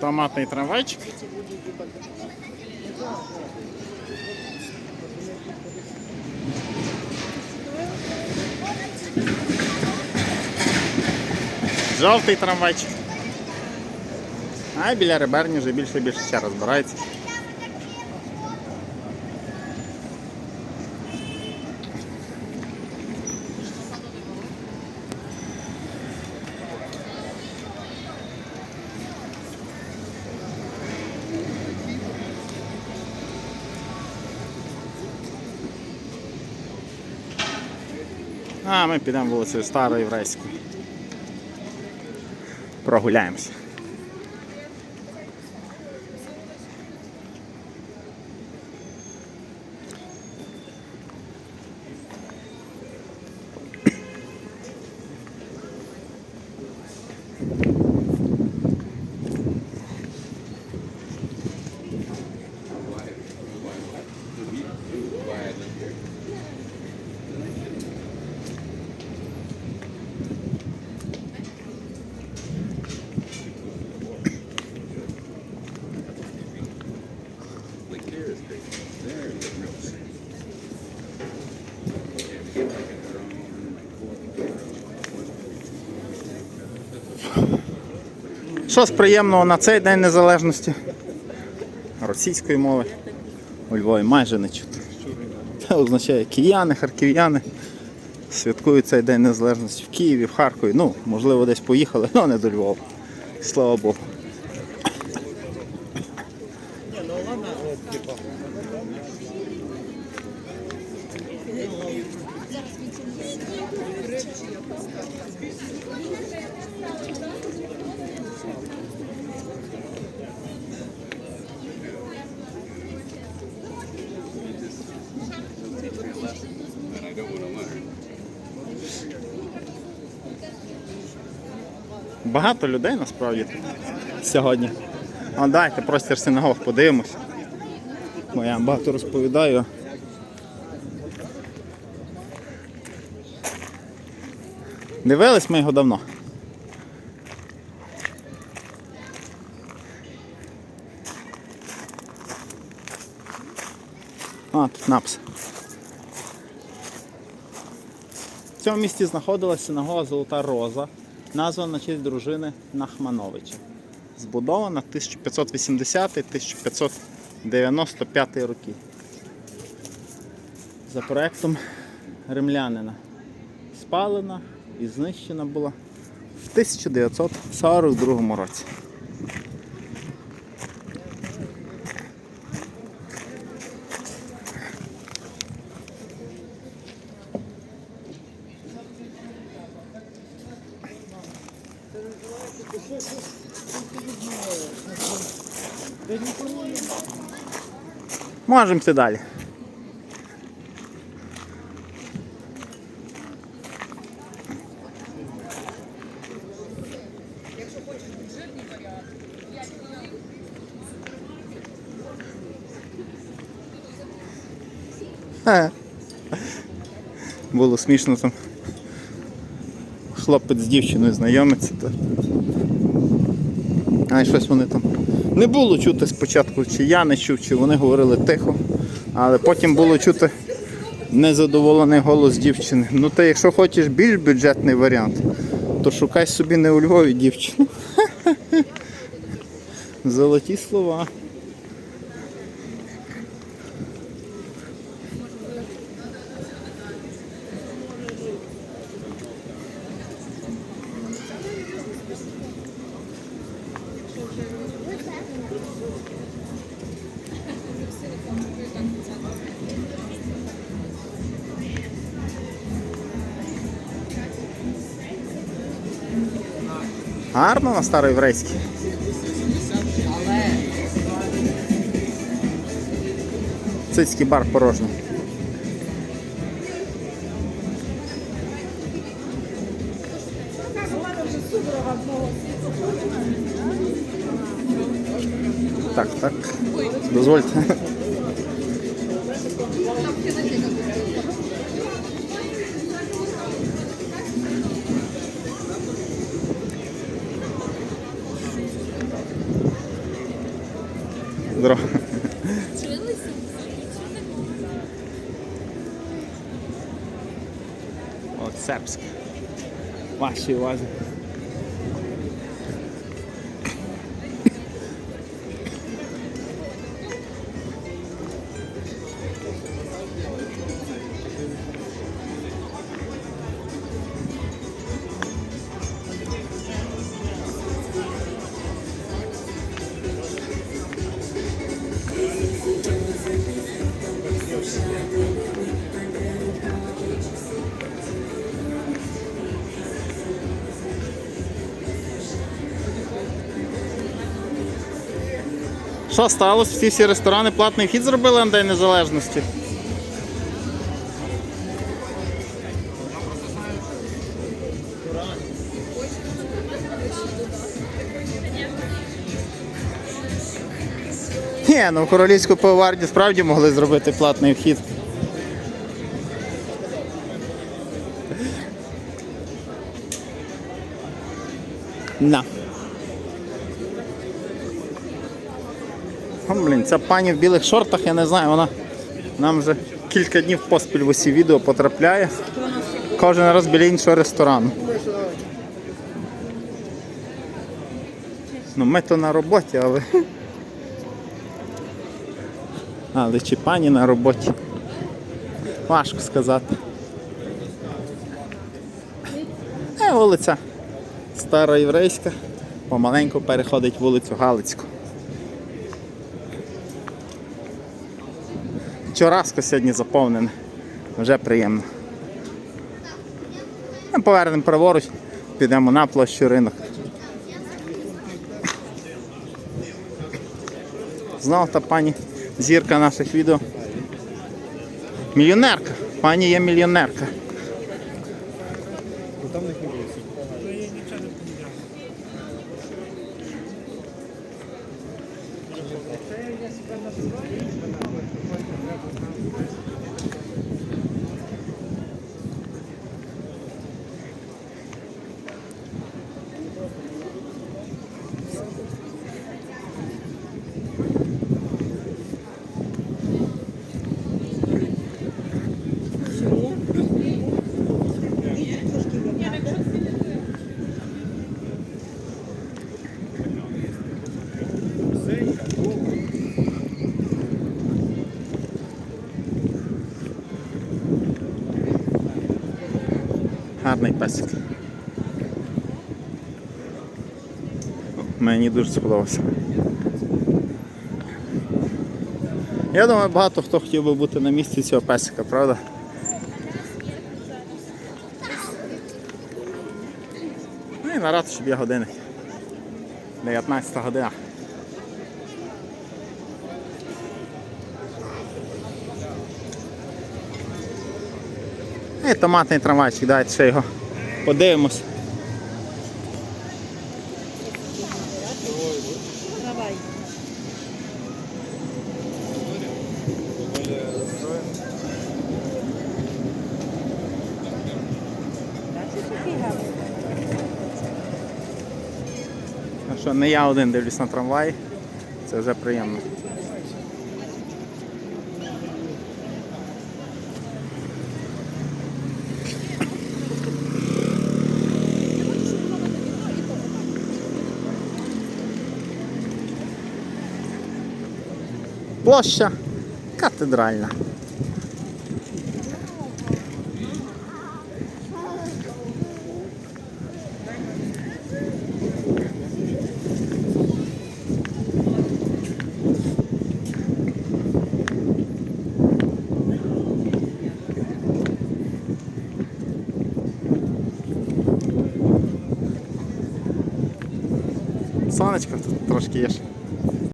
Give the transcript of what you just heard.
Автоматний трамвайчик. Жовтий трамвайчик. А біля реберні вже більше і більше ще розбирається. А ми підемо вулицею Староєврейською. Прогуляємося. Що з приємного на цей День Незалежності? Російської мови у Львові майже не чути. Це означає кияни, харків'яни святкують цей День Незалежності в Києві, в Харкові. Ну, можливо, десь поїхали, але не до Львова. Слава Богу. Багато людей насправді сьогодні. А дайте простір синагог подивимось. Бо я багато розповідаю. Дивились ми його давно. А, тут напис. В цьому місті знаходилася синагога Золота Роза, названа на честь дружини Нахмановича. Збудована 1580-1595 роки. За проектом римлянина. Спалена і знищена була в 1942 році. Можемо йти далі. Е. Було смішно там. Хлопець з дівчиною знайомиться. А і щось вони там. Не було чути спочатку, чи я не чув, чи вони говорили тихо, але потім було чути незадоволений голос дівчини. Ну ти якщо хочеш більш бюджетний варіант, то шукай собі не у Львові дівчину. Золоті слова. Гарно на староєврейській. Цицький бар порожній. Так, так. Дозвольте. Здорово. От сербське. Ваші увазі. Що сталося? Всі всі ресторани платний вхід зробили на День Незалежності? Ні, ну королівську пивоварню справді могли зробити платний вхід. На. Блін, ця пані в білих шортах, я не знаю, вона нам вже кілька днів поспіль в усі відео потрапляє. Кожен раз біля іншого ресторану. Ну, ми то на роботі, але. Але чи пані на роботі? Важко сказати. Е, вулиця Староєврейська, помаленьку переходить вулицю Галицьку. Чораско сьогодні заповнене. Вже приємно. Ми повернемо праворуч, підемо на площу ринок. Знову та пані зірка наших відео. Мільйонерка. Пані є мільйонерка. Гарний песик. Мені дуже сподобався. Я думаю, багато хто хотів би бути на місці цього песика, правда? Ну і нарад, щоб є годинник. 19 година. І томатний трамвайчик, давайте ще його подивимось. Не я один дивлюсь на трамвай, це вже приємно. Площа катедральна. Сонечко тут трошки є.